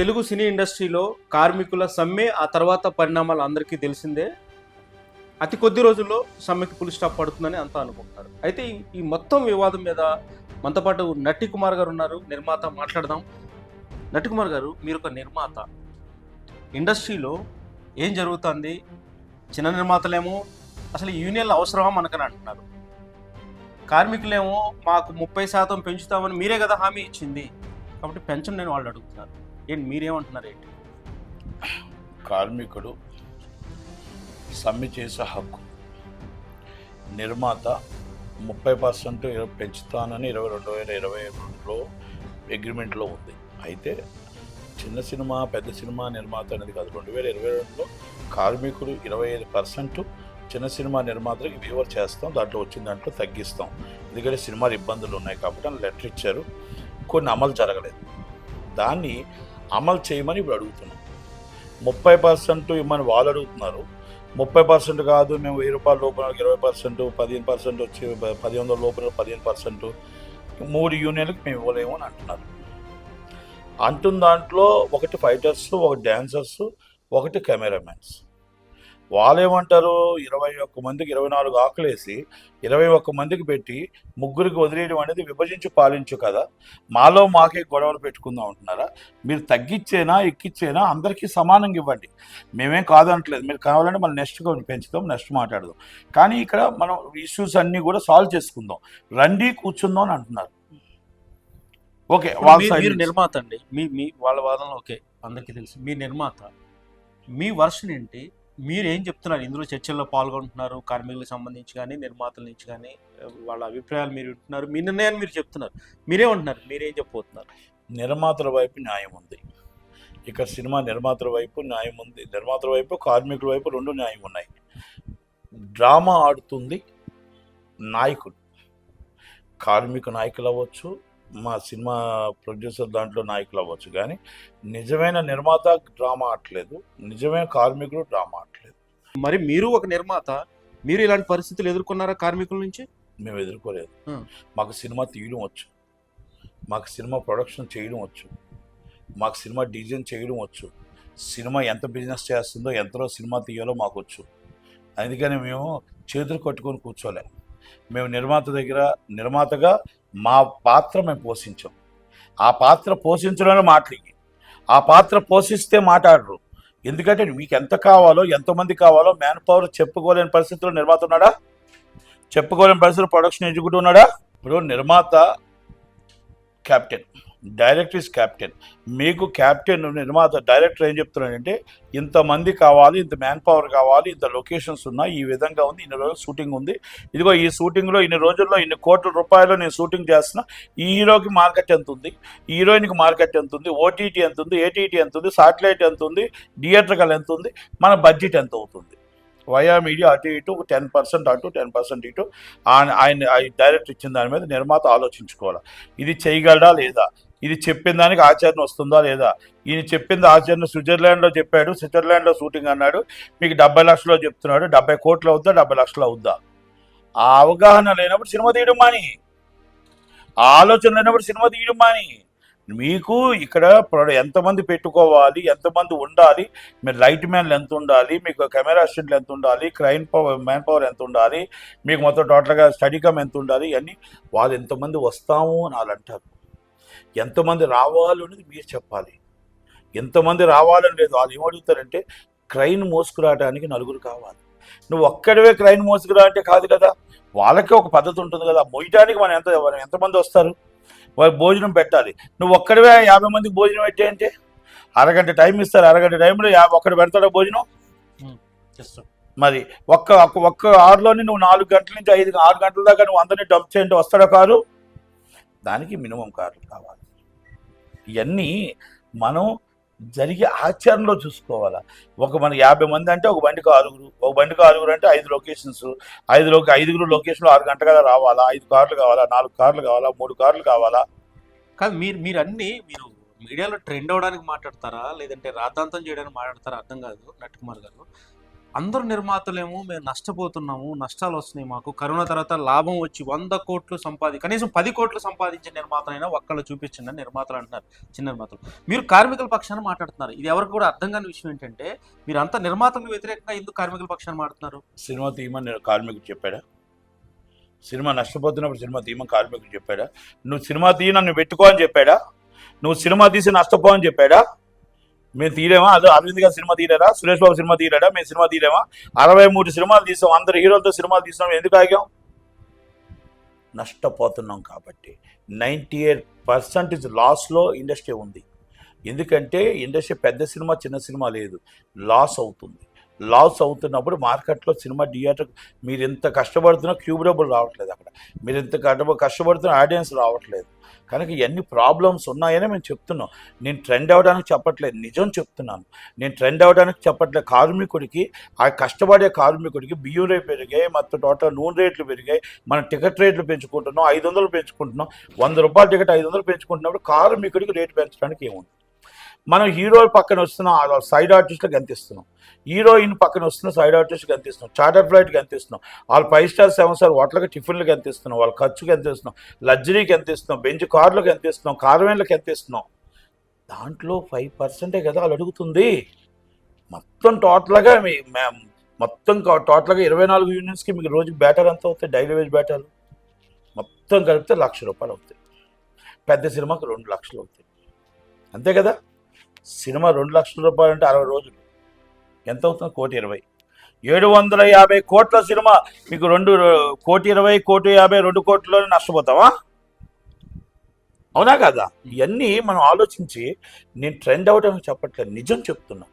తెలుగు సినీ ఇండస్ట్రీలో కార్మికుల సమ్మె ఆ తర్వాత పరిణామాలు అందరికీ తెలిసిందే. అతి కొద్ది రోజుల్లో సమ్మెకి పులి స్టాప్ పడుతుందని అంతా అనుకుంటారు అయితే ఈ- మొత్తం వివాదం మీద మనతో పాటు నట్టి కుమార్ గారు ఉన్నారు. నిర్మాత మాట్లాడదాం. నట్టి కుమార్ గారు మీరు ఒక నిర్మాత. ఇండస్ట్రీలో ఏం జరుగుతుంది? చిన్న నిర్మాతలేమో అసలు యూనియన్ల అవసరమా మనకని అంటున్నారు. కార్మికులేమో మాకు ముప్పై శాతం పెంచుతామని మీరే కదా హామీ ఇచ్చింది. కాబట్టి పెంచండి నేను వాళ్ళు అడుగుతున్నారు. ఏంటి మీరేమంటున్నారు ఏంటి? కార్మికుడు సమ్మె చేసే హక్కు నిర్మాత ముప్పై పర్సెంట్ పెంచుతానని ఇరవై రెండు వేల ఇరవై రెండులో అగ్రిమెంట్లో ఉంది. అయితే చిన్న సినిమా పెద్ద సినిమా నిర్మాత అనేది కాదు. రెండు వేల ఇరవై రెండులో కార్మికుడు ఇరవై ఐదు పర్సెంట్ చిన్న సినిమా నిర్మాతలకు వ్యూవర్ చేస్తాం. దాంట్లో వచ్చిన దాంట్లో తగ్గిస్తాం. ఎందుకంటే సినిమాలు ఇబ్బందులు ఉన్నాయి కాబట్టి లెటర్ ఇచ్చారు. కొన్ని అమలు జరగలేదు. దాన్ని అమలు చేయమని ఇప్పుడు అడుగుతున్నాం. ముప్పై పర్సెంట్ ఇమ్మని వాళ్ళు అడుగుతున్నారు. ముప్పై పర్సెంట్ కాదు మేము వెయ్యి రూపాయల లోపల ఇరవై పర్సెంట్ పదిహేను పర్సెంట్ వచ్చి పది వందల లోపల పదిహేను పర్సెంట్ మూడు యూనియన్లకు మేము ఇవ్వలేము అని అంటున్నారు. అంటున్న దాంట్లో ఒకటి ఫైటర్స్ ఒకటి డ్యాన్సర్స్ ఒకటి కెమెరామెన్స్. వాళ్ళు ఏమంటారు ఇరవై ఒక్క మందికి ఇరవై నాలుగు ఆకులేసి ఇరవై ఒక్క మందికి పెట్టి ముగ్గురికి వదిలేయడం అనేది విభజించి పాలించు కదా. మాలో మాకే గొడవలు పెట్టుకుందాం అంటున్నారా? మీరు తగ్గిచ్చేనా ఎక్కిచ్చేనా? అందరికీ సమానంగా ఇవ్వండి. మేమేం కాదనట్లేదు మీరు కావాలంటే మనం నెక్స్ట్ పెంచుతాం నెక్స్ట్ మాట్లాడదాం. కానీ ఇక్కడ మనం ఇష్యూస్ అన్నీ కూడా సాల్వ్ చేసుకుందాం. రండి కూర్చుందాం అని అంటున్నారు. ఓకే వాళ్ళ మీరు-. నిర్మాత అండి. మీ మీ వాళ్ళ వాదనలో ఓకే అందరికీ తెలుసు. మీ నిర్మాత మీ వర్షన్ ఏంటి? మీరు ఏం చెప్తున్నారు? ఇందులో చర్చల్లో పాల్గొంటున్నారు కార్మికులకు సంబంధించి కానీ నిర్మాతల నుంచి కానీ వాళ్ళ అభిప్రాయాలు మీరు వింటున్నారు మీ నిర్ణయాన్ని మీరు చెప్తున్నారు. మీరేమంటున్నారు మీరేం చెప్పబోతున్నారు? నిర్మాతల వైపు న్యాయం ఉంది. ఇక్కడ సినిమా నిర్మాతల వైపు న్యాయం ఉంది. నిర్మాతల వైపు కార్మికుల వైపు రెండు న్యాయం ఉన్నాయి. డ్రామా ఆడుతుంది నాయకుడు. కార్మిక నాయకులు అవ్వచ్చు మా సినిమా ప్రొడ్యూసర్ దాంట్లో నాయకులు అవ్వచ్చు. కానీ నిజమైన నిర్మాత డ్రామా ఆడలేదు నిజమైన కార్మికుడు డ్రామా ఆడలేదు మరి మీరు ఒక నిర్మాత మీరు ఇలాంటి పరిస్థితులు ఎదుర్కొన్నారా కార్మికుల నుంచి? మేము ఎదుర్కోలేదు. మాకు సినిమా తీయడం వచ్చు. మాకు సినిమా ప్రొడక్షన్ చేయడం వచ్చు. మాకు సినిమా డిజైన్ చేయడం వచ్చు. సినిమా ఎంత బిజినెస్ చేస్తుందో ఎంతలో సినిమా తీయాలో మాకు వచ్చు. అందుకని మేము చేతులు కట్టుకొని కూర్చోలే. మేము నిర్మాత దగ్గర నిర్మాతగా మా పాత్ర మేము పోషించాం. ఆ పాత్ర పోషించడమే మాటలు ఆ పాత్ర పోషిస్తే మాట్లాడరు. ఎందుకంటే మీకు ఎంత కావాలో ఎంతమంది కావాలో మ్యాన్ పవర్ చెప్పుకోలేని పరిస్థితుల్లో నిర్మాత ఉన్నాడా? చెప్పుకోలేని పరిస్థితుల్లో ప్రొడక్షన్ ఎగ్జిక్యూటివ్ ఉన్నాడా? ఇప్పుడు నిర్మాత కెప్టెన్. Director is captain. మీకు క్యాప్టెన్ నిర్మాత డైరెక్టర్ ఏం చెప్తున్నాడంటే ఇంతమంది కావాలి ఇంత మ్యాన్ పవర్ కావాలి ఇంత లొకేషన్స్ ఉన్నాయి ఈ విధంగా ఉంది ఇన్ని రోజులు షూటింగ్ ఉంది. ఇదిగో ఈ షూటింగ్లో ఇన్ని రోజుల్లో ఇన్ని కోట్ల రూపాయలు నేను షూటింగ్ చేస్తున్నా ఈ హీరోకి మార్కెట్ ఎంత ఉంది? హీరోయిన్కి మార్కెట్ ఎంత ఉంది? ఓటీటీ ఎంత ఉంది? ఏటీటీ ఎంత ఉంది? సాటిలైట్ ఎంత ఉంది? థియేటర్కల్ ఎంత ఉంది? మన బడ్జెట్ ఎంత అవుతుంది? వయా మీడియా అటు ఇటు టెన్ పర్సెంట్ అటు టెన్ పర్సెంట్ ఇటు ఆయన ఆయన డైరెక్ట్ ఇచ్చిన దాని మీద నిర్మాత ఆలోచించుకోవాలి? ఇది చేయగలడా లేదా? ఇది చెప్పిన దానికి ఆచరణ వస్తుందా లేదా? ఈయన చెప్పింది ఆచరణ స్విట్జర్లాండ్లో చెప్పాడు స్విట్జర్లాండ్లో షూటింగ్ అన్నాడు. మీకు డెబ్బై లక్షలు చెప్తున్నాడు. డెబ్బై కోట్లు అవుద్దా? డెబ్బై లక్షలు అవుద్దా? ఆ అవగాహన లేనప్పుడు సినిమా తీయడం మాని. ఆలోచన లేనప్పుడు సినిమా తీయడం మాని. మీకు ఇక్కడ ఎంతమంది పెట్టుకోవాలి? ఎంతమంది ఉండాలి? మీరు లైట్ మ్యాన్లు ఎంత ఉండాలి? మీకు కెమెరా అసిస్టెంట్లు ఎంత ఉండాలి? క్రైమ్ పవర్ మ్యాన్ పవర్ ఎంత ఉండాలి? మీకు మొత్తం టోటల్గా స్టడీ కమ్ ఎంత ఉండాలి? ఇవన్నీ వాళ్ళు ఎంతమంది వస్తాము అని వాళ్ళు అంటారు. ఎంతమంది రావాలి అనేది మీరు చెప్పాలి. ఎంతమంది రావాలని లేదు. వాళ్ళు ఏమడుగుతారంటే క్రైన్ మోసుకురావడానికి నలుగురు కావాలి. నువ్వు ఒక్కడివే క్రైన్ మోసుకురా అంటే కాదు కదా. వాళ్ళకి ఒక పద్ధతి ఉంటుంది కదా. మొయ్యడానికి మనం ఎంత ఎంతమంది వస్తారు? వాళ్ళు భోజనం పెట్టాలి. నువ్వు ఒక్కడివే యాభై మందికి భోజనం పెట్టే అంటే? అరగంట టైం ఇస్తారు. అరగంట టైంలో యాభై ఒక్కడు పెడతాడా భోజనం? మరి ఒక్క ఒక్క- ఒక్క ఆరులోని నువ్వు నాలుగు గంటల నుంచి ఐదు ఆరు గంటల దాకా నువ్వు అందరినీ డంప్ చేయండి. వస్తాడా కారు? దానికి మినిమం కార్లు కావాలి. ఇవన్నీ మనం జరిగే ఆచరణలో చూసుకోవాలా. ఒక మన యాభై మంది అంటే ఒక బండికి ఆరుగురు ఒక బండికి ఆరుగురు అంటే ఐదు లొకేషన్స్. ఐదు ఐదుగురు లొకేషన్లో ఆరు గంట కదా రావాలా? ఐదు కార్లు కావాలా? నాలుగు కార్లు కావాలా? మూడు కార్లు కావాలా? కాదు మీరు మీరు అన్ని మీరు మీడియాలో ట్రెండ్ అవడానికి మాట్లాడతారా? లేదంటే రాద్ధాంతం చేయడానికి మాట్లాడతారా? అర్థం కాదు నట్కుమార్ గారు. అందరు నిర్మాతలేమో మేము నష్టపోతున్నాము నష్టాలు వస్తున్నాయి మాకు. కరోనా తర్వాత లాభం వచ్చి వంద కోట్లు సంపాది కనీసం పది కోట్లు సంపాదించే నిర్మాతలైనా ఒక్కళ్ళు చూపించండి నిర్మాతలు అంటున్నారు చిన్న నిర్మాతలు. మీరు కార్మికుల పక్షాన మాట్లాడుతున్నారు. ఇది ఎవరికి కూడా అర్థం కాని విషయం ఏంటంటే మీరు అంత నిర్మాతలకు వ్యతిరేకంగా ఎందుకు కార్మికుల పక్షాన మాట్లాడుతున్నారు? సినిమా తీయమని నేను కార్మికుడు చెప్పాడా? సినిమా నష్టపోతున్నప్పుడు సినిమా తీయమని కార్మికుడు చెప్పాడా? నువ్వు సినిమా తీయ నన్ను పెట్టుకో అని చెప్పాడా? నువ్వు సినిమా తీసి నష్టపో అని చెప్పాడా? మేము తీయలేమా? అదే అరవింద్ గారు సినిమా తీయలేరా సురేష్ బాబు సినిమా తీయలేడా మేము సినిమా తీయలేమా? అరవై మూడు సినిమాలు తీసాం. అందరు హీరోలతో సినిమాలు తీసాం ఎందుకు ఆగాం? నష్టపోతున్నాం కాబట్టి. నైంటీ ఎయిట్ పర్సెంటేజ్ లాస్లో ఇండస్ట్రీ ఉంది. ఎందుకంటే ఇండస్ట్రీ పెద్ద సినిమా చిన్న సినిమా లేదు. లాస్ అవుతుంది. లాస్ అవుతున్నప్పుడు మార్కెట్లో సినిమా థియేటర్ మీరు ఎంత కష్టపడుతున్నా క్యూబ్ డబ్బులు రావట్లేదు అక్కడ. మీరు ఎంత కష్టపడుతున్న ఆడియన్స్ రావట్లేదు. కనుక ఎన్ని ప్రాబ్లమ్స్ ఉన్నాయని మేము చెప్తున్నాం. నేను ట్రెండ్ అవ్వడానికి చెప్పట్లేదు నిజం చెప్తున్నాను. నేను ట్రెండ్ అవ్వడానికి చెప్పట్లేదు. కార్మికుడికి ఆ కష్టపడే కార్మికుడికి బియ్యం రేట్లు పెరిగాయి మొత్తం టోటల్ నూనె రేట్లు పెరిగాయి మనం టికెట్ రేట్లు పెంచుకుంటున్నాం ఐదు వందలు పెంచుకుంటున్నాం వంద రూపాయల టికెట్ ఐదు వందలు పెంచుకుంటున్నప్పుడు కార్మికుడికి రేటు పెంచడానికి ఏముంది? మనం హీరో పక్కన వస్తున్నాం సైడ్ ఆర్టిస్ట్లకు కనిపిస్తున్నాం హీరోయిన్ పక్కన వస్తున్న సైడ్ ఆర్టిస్ట్కి ఎంత చార్టర్ ఫ్లైట్కి ఎంత వాళ్ళు ఫైవ్ స్టార్ సెవెన్ స్టార్ హోటల్కి టిఫిన్లకు ఎంత వాళ్ళ ఖర్చుకి ఎంత లగ్జరీకి ఎంత బెంచ్ కార్లకు ఎంత ఇస్తున్నాం కార్వేన్లకు ఎంత ఇస్తున్నాం దాంట్లో ఫైవ్ పర్సెంటే కదా వాళ్ళు అడుగుతుంది. మొత్తం టోటల్గా మీ మొత్తం టోటల్గా ఇరవై నాలుగు యూనియన్స్కి మీకు రోజుకి బ్యాటర్ ఎంత అవుతాయి? డైలీ వేజ్ బ్యాటర్లు మొత్తం కలిపితే లక్ష రూపాయలు అవుతాయి. పెద్ద సినిమాకి రెండు లక్షలు అవుతాయి. అంతే కదా? సినిమా రెండు లక్షల రూపాయలు అంటే అరవై రోజులు. ఎంత అవుతుంది? కోటి ఇరవై. ఏడు వందల యాభై కోట్ల సినిమా. మీకు రెండు కోటి ఇరవై కోటి యాభై రెండు కోట్లలోనే నష్టపోతావా? అవునా కదా? ఇవన్నీ మనం ఆలోచించి నేను ట్రెండ్ అవడానికి చెప్పట్లేదు. నిజం చెప్తున్నా.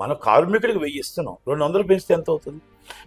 మనం కార్మికుడికి వెయ్యి ఇస్తున్నాం. రెండు వందలు పెంచితే ఎంత అవుతుంది?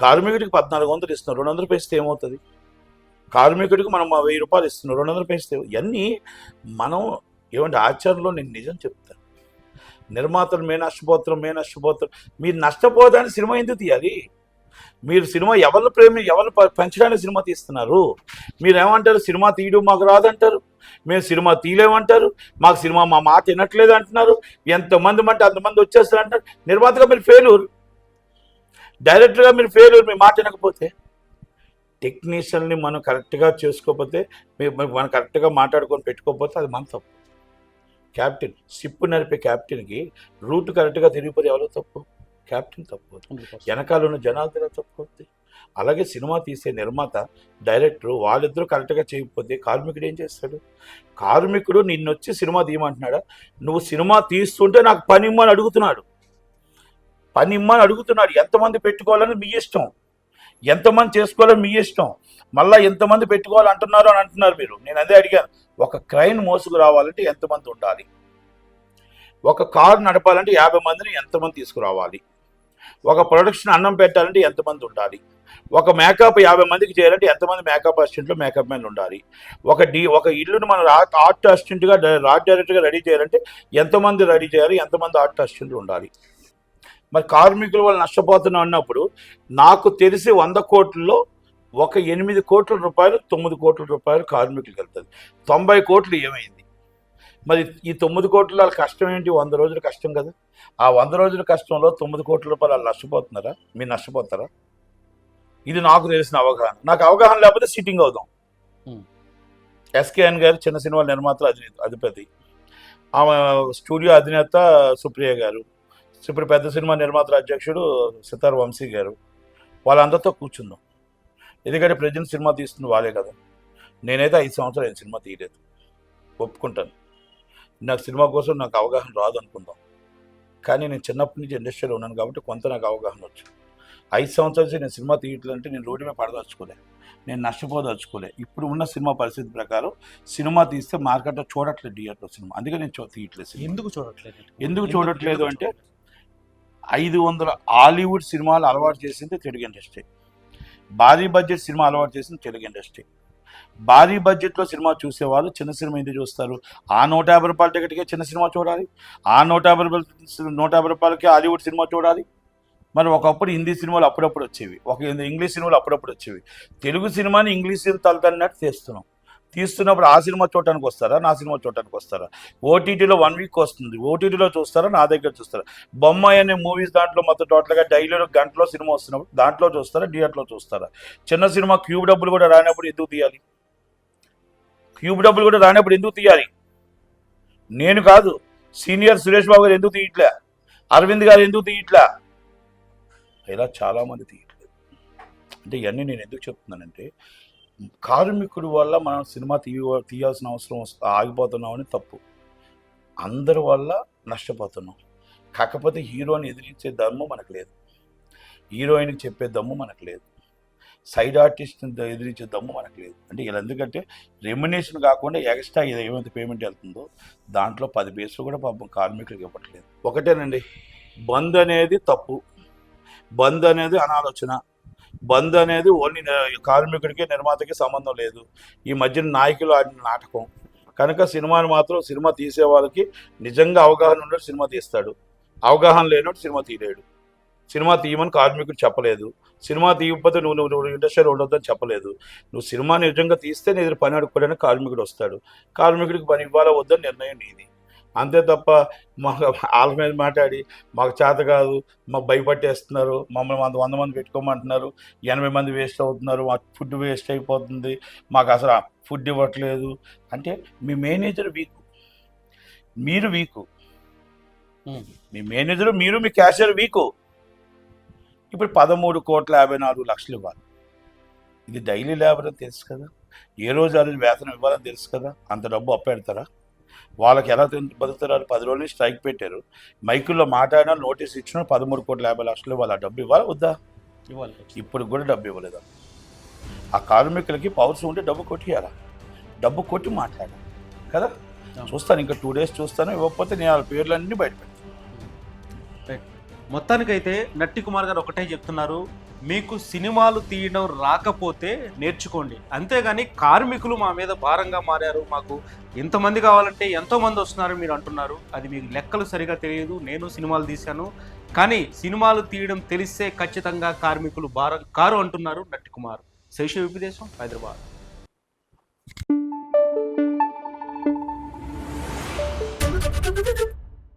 కార్మికుడికి పద్నాలుగు వందలు ఇస్తున్నాం. రెండు వందలు పెంచితే ఏమవుతుంది? కార్మికుడికి మనం వెయ్యి రూపాయలు ఇస్తున్నాం. రెండు వందలు పెంచితే ఇవన్నీ మనం ఏమంటే ఆచరణలో నేను నిజం చెప్తాను. నిర్మాతలు మే నష్టపోతున్నాం మే నష్టపోతున్నాం మీరు నష్టపోదాన్ని సినిమా ఎందుకు తీయాలి? మీరు సినిమా ఎవరిని ప్రేమి ఎవరిని ప- పెంచడానికి సినిమా తీస్తున్నారు? మీరు ఏమంటారు సినిమా తీయడం మాకు రాదంటారు? మేము సినిమా తీయలేమంటారు? మాకు సినిమా మా మాట వినట్లేదు అంటున్నారు? ఎంతమంది అంటే అంతమంది వచ్చేస్తారు అంటారు నిర్మాతగా మీరు ఫెయిల్యూర్ డైరెక్టర్గా మీరు ఫెయిల్యూర్ మీ మాట వినకపోతే? టెక్నీషియన్ని మనం కరెక్ట్గా చేసుకోకపోతే మనం కరెక్ట్గా మాట్లాడుకొని పెట్టుకోకపోతే అది మన తప్పు. క్యాప్టెన్ షిప్ నడిపే క్యాప్టెన్కి రూట్ కరెక్ట్గా తిరిగిపోతే ఎవరో తప్పు? క్యాప్టెన్ తప్పు వెనకాల ఉన్న జనాలు తిరగ తప్పుతుంది అలాగే సినిమా తీసే నిర్మాత డైరెక్టర్ వాళ్ళిద్దరూ కరెక్ట్గా చేయకపోతే కార్మికుడు ఏం చేస్తాడు? కార్మికుడు నిన్ను వచ్చి సినిమా తీయమంటున్నాడా? నువ్వు సినిమా తీస్తుంటే నాకు పని ఇమ్మని అడుగుతున్నాడు. పని ఇమ్మని అడుగుతున్నాడు. ఎంతమంది పెట్టుకోవాలని మీ ఇష్టం? ఎంతమంది చేసుకోవాలని మీ ఇష్టం? మళ్ళీ ఎంతమంది పెట్టుకోవాలంటున్నారు అని అంటున్నారు మీరు. నేను అదే అడిగాను. ఒక క్రైన్ మోసుకు రావాలంటే ఎంతమంది ఉండాలి? ఒక కారు నడపాలంటే యాభై మందిని ఎంతమంది తీసుకురావాలి? ఒక ప్రొడక్షన్ అన్నం పెట్టాలంటే ఎంతమంది ఉండాలి? ఒక మేకప్ యాభై మందికి చేయాలంటే ఎంతమంది మేకప్ అసిస్టెంట్లు మేకప్ మ్యాన్ ఉండాలి? ఒక డి ఒక ఇల్లును మనం ఆర్ట్ ఆర్ట్ అసిస్టెంట్గా ఆర్ట్ డైరెక్టర్గా రెడీ చేయాలంటే ఎంతమంది రెడీ చేయాలి? ఎంతమంది ఆర్ట్ అసిస్టెంట్లు ఉండాలి? మరి కార్మికుల వాళ్ళు నష్టపోతున్నాం అన్నప్పుడు నాకు తెలిసి వంద కోట్లలో ఒక ఎనిమిది కోట్ల రూపాయలు తొమ్మిది కోట్ల రూపాయలు కార్మికులకు వెళ్తుంది తొంభై కోట్లు ఏమైంది? మరి ఈ తొమ్మిది కోట్ల వాళ్ళ కష్టం ఏంటి? వంద రోజుల కష్టం కదా. ఆ వంద రోజుల కష్టంలో తొమ్మిది కోట్ల రూపాయలు వాళ్ళు నష్టపోతున్నారా? మీరు నష్టపోతారా? ఇది నాకు తెలిసిన అవగాహన. నాకు అవగాహన లేకపోతే సిట్టింగ్ అవుదాం. ఎస్కేఎన్ గారు చిన్న సినిమా నిర్మాతల అధినేత అధిపతి. ఆమె స్టూడియో అధినేత సుప్రియ గారు. ఇప్పుడు పెద్ద సినిమా నిర్మాతల అధ్యక్షుడు సితార్ వంశీ గారు. వాళ్ళందరితో కూర్చుందాం. ఎందుకంటే ప్రజెంట్ సినిమా తీస్తుంది వాళ్ళే కదా. నేనైతే ఐదు సంవత్సరాలు ఏం సినిమా తీయలేదు. ఒప్పుకుంటాను. నాకు సినిమా కోసం నాకు అవగాహన రాదు అనుకుందాం కానీ నేను చిన్నప్పటి నుంచి ఇండస్ట్రీలో ఉన్నాను కాబట్టి కొంత నాకు అవగాహన వచ్చు. ఐదు సంవత్సరాల నుంచి నేను సినిమా తీయట్లంటే నేను రోడ్డు మీద పడదలుచుకోలే. నేను నష్టపోదలుచుకోలే. ఇప్పుడు ఉన్న సినిమా పరిస్థితి ప్రకారం సినిమా తీస్తే మార్కెట్లో చూడట్లేదు థియేటర్లో సినిమా. అందుకే నేను తీయట్లేదు. ఎందుకు చూడట్లేదు? ఎందుకు చూడట్లేదు అంటే ఐదు వందల హాలీవుడ్ సినిమాలు అలవాటు చేసింది తెలుగు ఇండస్ట్రీ. భారీ బడ్జెట్ సినిమా అలవాటు చేసింది తెలుగు ఇండస్ట్రీ. భారీ బడ్జెట్లో సినిమా చూసేవాళ్ళు చిన్న సినిమా ఎందుకు చూస్తారు? ఆ నూట యాభై రూపాయల టికెట్కే చిన్న సినిమా చూడాలి? ఆ నూట యాభై రూపాయల నూట యాభై రూపాయలకే హాలీవుడ్ సినిమా చూడాలి? మరి ఒకప్పుడు హిందీ సినిమాలు అప్పుడప్పుడు వచ్చేవి. ఒక ఇంగ్లీష్ సినిమాలు అప్పుడప్పుడు వచ్చేవి. తెలుగు సినిమాని ఇంగ్లీష్ తలతన్నట్టు చేస్తున్నాం. తీస్తున్నప్పుడు ఆ సినిమా చూడటానికి వస్తారా? నా సినిమా చూడటానికి వస్తారా? ఓటీటీలో వన్ వీక్ వస్తుంది. ఓటీటీలో చూస్తారా? నా దగ్గర చూస్తారా? బొమ్మాయి అనే మూవీస్ దాంట్లో మొత్తం టోటల్గా డైలీలో గంటలో సినిమా వస్తున్నప్పుడు దాంట్లో చూస్తారా? థియేటర్లో చూస్తారా? చిన్న సినిమా క్యూబ్ డబ్బులు కూడా రానప్పుడు ఎందుకు తీయాలి? క్యూబ్ డబ్బులు కూడా రానప్పుడు ఎందుకు తీయాలి? నేను కాదు. సీనియర్ సురేష్ బాబు గారు ఎందుకు తీయట్లే? అరవింద్ గారు ఎందుకు తీయట్లే? ఇలా చాలామంది తీయట్లేదు. అంటే ఇవన్నీ నేను ఎందుకు చెప్తున్నానంటే కార్మికుడి వల్ల మనం సినిమా తీయ తీయాల్సిన అవసరం ఆగిపోతున్నామని తప్పు. అందరి వల్ల నష్టపోతున్నాం. కాకపోతే హీరోని ఎదిరించే దమ్ము మనకు లేదు. హీరోయిన్కి చెప్పే దమ్ము మనకు లేదు. సైడ్ ఆర్టిస్ట్ని ఎదిరించే దమ్ము మనకు లేదు. అంటే ఇలా ఎందుకంటే రెమ్యునేషన్ కాకుండా ఎక్స్ట్రా ఏమైతే పేమెంట్ వెళ్తుందో దాంట్లో పది బేసులు కూడా పాపం కార్మికులకు ఇవ్వట్లేదు. ఒకటేనండి బంద్ అనేది తప్పు. బంద్ అనేది అనాలోచన. బంద్ అనేది ఓన్లీ కార్మికుడికి నిర్మాతకి సంబంధం లేదు. ఈ మధ్యన నాయకులు ఆడిన నాటకం. కనుక సినిమాని మాత్రం సినిమా తీసే వాళ్ళకి నిజంగా అవగాహన ఉన్నట్టు సినిమా తీస్తాడు. అవగాహన లేనట్టు సినిమా తీయలేడు. సినిమా తీయమని కార్మికుడు చెప్పలేదు. సినిమా తీయకపోతే నువ్వు నువ్వు ఇండస్ట్రీలో ఉండొద్దని చెప్పలేదు. నువ్వు సినిమా నిజంగా తీస్తే నీ పని అడుక్కోవడానికి కార్మికుడు వస్తాడు. కార్మికుడికి పని ఇవ్వాలా వద్దని నిర్ణయం నీది. అంతే తప్ప మాకు వాళ్ళ మీద మాట్లాడి మాకు చేత కాదు మాకు భయపట్టేస్తున్నారు మమ్మల్ని వంద వంద మంది పెట్టుకోమంటున్నారు ఎనభై మంది వేస్ట్ అవుతున్నారు మాకు ఫుడ్ వేస్ట్ అయిపోతుంది మాకు అసలు ఫుడ్ ఇవ్వట్లేదు. అంటే మీ మేనేజర్ వీక్. మీరు వీకు. మీ మేనేజర్ మీరు మీ క్యాషియర్ వీకు. ఇప్పుడు పదమూడు కోట్ల యాభై నాలుగు లక్షలు ఇవ్వాలి. ఇది డైలీ లేబర్ అని తెలుసు కదా. ఏ రోజు ఆ రోజు వేతనం ఇవ్వాలని తెలుసు కదా. అంత డబ్బు అప్పెడతారా? వాళ్ళకి ఎలా వాళ్ళు పది రోజులు స్ట్రైక్ పెట్టారు. మైకుల్లో మాట్లాడినా నోటీస్ ఇచ్చినా పదమూడు కోట్ల యాభై లక్షలు ఆ డబ్బు ఇవ్వాలి? వద్దా? ఇవ్వాలి. ఇప్పుడు కూడా డబ్బు ఇవ్వలేదా? ఆ కార్మికులకి పవర్స్ ఉంటే డబ్బు కొట్టియాలా? డబ్బు కొట్టి మాట్లాడాలి. కదా? చూస్తాను. ఇంకా టూ డేస్ చూస్తాను. ఇవ్వకపోతే నేను వాళ్ళ పేర్లన్నీ బయట మొత్తానికైతే నట్టి కుమార్ గారు ఒకటే చెప్తున్నారు మీకు సినిమాలు తీయడం రాకపోతే నేర్చుకోండి. అంతేగాని కార్మికులు మా మీద భారంగా మారారు మాకు ఎంతమంది కావాలంటే ఎంతోమంది వస్తున్నారు మీరు అంటున్నారు. అది మీకు లెక్కలు సరిగా తెలియదు నేను సినిమాలు తీశాను. కానీ సినిమాలు తీయడం తెలిస్తే ఖచ్చితంగా కార్మికులు భారం కారు అంటున్నారు నట్టి కుమార్. శైష విపదేశం హైదరాబాద్.